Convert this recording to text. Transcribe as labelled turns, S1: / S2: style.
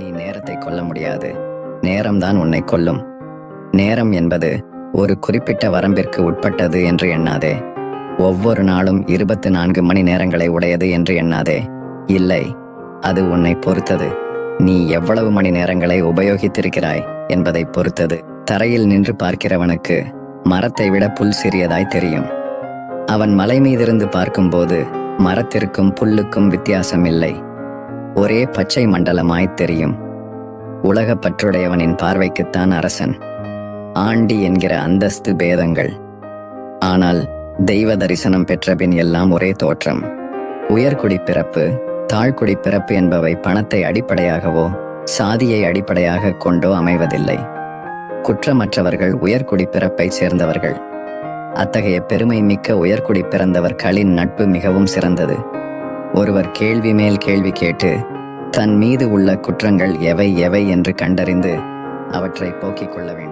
S1: நீ நேரத்தை கொல்ல முடியாது. நேரம்தான் உன்னை கொல்லும். நேரம் என்பது ஒரு குறிப்பிட்ட வரம்பிற்கு உட்பட்டது என்று எண்ணாதே. ஒவ்வொரு நாளும் இருபத்து நான்கு மணி நேரங்களை உடையது என்று எண்ணாதே. இல்லை அது உன்னை பொறுத்தது. நீ எவ்வளவு மணி நேரங்களை உபயோகித்திருக்கிறாய் என்பதை பொறுத்தது. தரையில் நின்று பார்க்கிறவனுக்கு மரத்தை விட புல் சிறியதாய் தெரியும். அவன் மலை மீதிருந்து பார்க்கும்போது மரத்திற்கும் புல்லுக்கும் வித்தியாசம் இல்லை ஒரே பச்சை மண்டலமாய் தெரியும். உலகப் பற்றுடையவனின் பார்வைக்குத்தான் அரசன். ஆண்டி என்கிற அந்தஸ்து பேதங்கள். ஆனால் தெய்வ தரிசனம் பெற்றபின் எல்லாம் ஒரே தோற்றம். உயர்குடி பிறப்பு தாழ்குடி பிறப்பு என்பவை பணத்தை அடிப்படையாகவோ சாதியை அடிப்படையாக கொண்டோ அமைவதில்லை. குற்றமற்றவர்கள் உயர்குடி பிறப்பை சேர்ந்தவர்கள். அத்தகைய பெருமை மிக்க உயர்குடி பிறந்தவர்களின் நட்பு மிகவும் சிறந்தது. ஒருவர் கேள்வி மேல் கேள்வி கேட்டு தன் மீது உள்ள குற்றங்கள் எவை எவை என்று கண்டறிந்து அவற்றை போக்கிக் கொள்ள வேண்டும்.